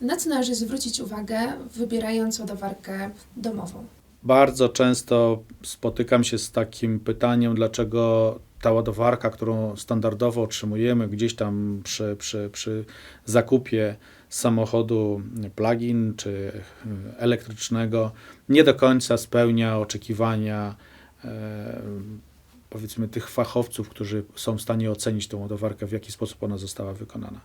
Na co należy zwrócić uwagę, wybierając ładowarkę domową? Bardzo często spotykam się z takim pytaniem, dlaczego ta ładowarka, którą standardowo otrzymujemy gdzieś tam przy, przy, przy zakupie samochodu plug-in czy elektrycznego, nie do końca spełnia oczekiwania e, powiedzmy tych fachowców, którzy są w stanie ocenić tę ładowarkę, w jaki sposób ona została wykonana.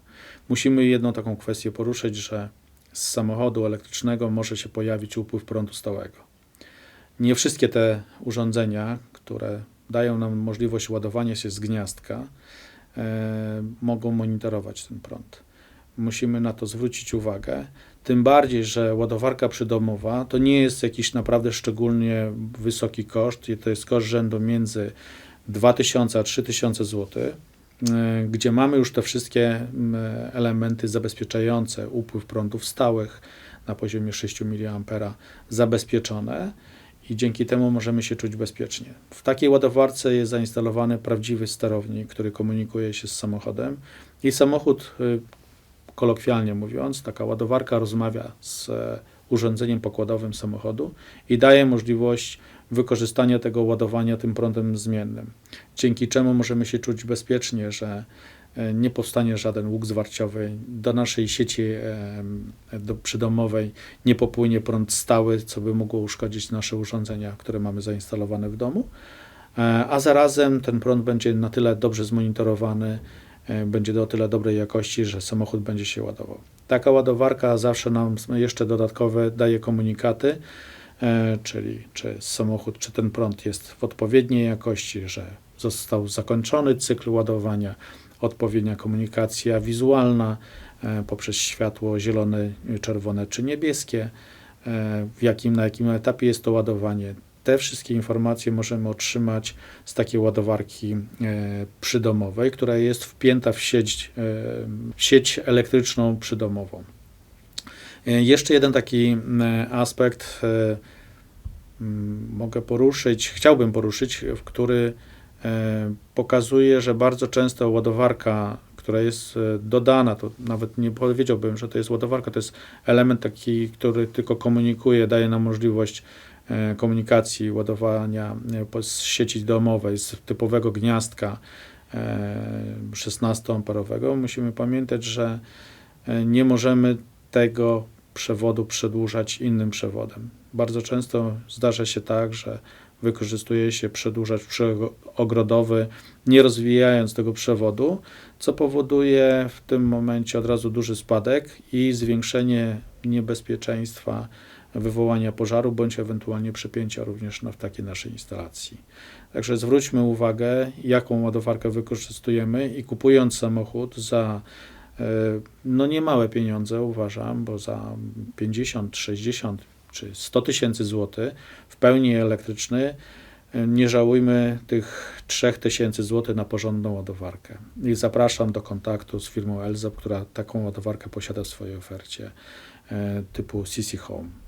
Musimy jedną taką kwestię poruszyć, że z samochodu elektrycznego może się pojawić upływ prądu stałego. Nie wszystkie te urządzenia, które dają nam możliwość ładowania się z gniazdka, e, mogą monitorować ten prąd. Musimy na to zwrócić uwagę. Tym bardziej, że ładowarka przydomowa to nie jest jakiś naprawdę szczególnie wysoki koszt. To jest koszt rzędu między 2000 a 3000 zł, e, gdzie mamy już te wszystkie elementy zabezpieczające upływ prądów stałych na poziomie 6 mA zabezpieczone i dzięki temu możemy się czuć bezpiecznie. W takiej ładowarce jest zainstalowany prawdziwy sterownik, który komunikuje się z samochodem i samochód, y, kolokwialnie mówiąc, taka ładowarka rozmawia z e, urządzeniem pokładowym samochodu i daje możliwość wykorzystania tego ładowania tym prądem zmiennym, dzięki czemu możemy się czuć bezpiecznie, że e, nie powstanie żaden łuk zwarciowy, do naszej sieci e, do przydomowej nie popłynie prąd stały, co by mogło uszkodzić nasze urządzenia, które mamy zainstalowane w domu, a zarazem ten prąd będzie na tyle dobrze zmonitorowany, będzie do tyle dobrej jakości, że samochód będzie się ładował. Taka ładowarka zawsze nam jeszcze dodatkowe daje komunikaty, e, czyli czy samochód, czy ten prąd jest w odpowiedniej jakości, że został zakończony cykl ładowania, odpowiednia komunikacja wizualna e, poprzez światło zielone, czerwone czy niebieskie, e, w jakim, na jakim etapie jest to ładowanie. Te wszystkie informacje możemy otrzymać z takiej ładowarki e, przydomowej, która jest wpięta w sieć, e, sieć elektryczną przydomową. E, Jeszcze jeden taki aspekt mogę poruszyć, chciałbym poruszyć, w który pokazuje, że bardzo często ładowarka, która jest dodana, to nawet nie powiedziałbym, że to jest ładowarka, to jest element taki, który tylko komunikuje, daje nam możliwość komunikacji, ładowania e, z sieci domowej, z typowego gniazdka e, 16-amperowego. Musimy pamiętać, że e, nie możemy tego przewodu przedłużać innym przewodem. Bardzo często zdarza się tak, że wykorzystuje się przedłużacz ogrodowy, nie rozwijając tego przewodu, co powoduje w tym momencie od razu duży spadek i zwiększenie niebezpieczeństwa wywołania pożaru bądź ewentualnie przepięcia również na, w takiej naszej instalacji. Także zwróćmy uwagę, jaką ładowarkę wykorzystujemy i kupując samochód za e, no niemałe pieniądze uważam, bo za 50, 60 czy 100 tysięcy złotych w pełni elektryczny e, nie żałujmy tych 3000 zł na porządną ładowarkę. I zapraszam do kontaktu z firmą Elzap, która taką ładowarkę posiada w swojej ofercie e, typu CC Home.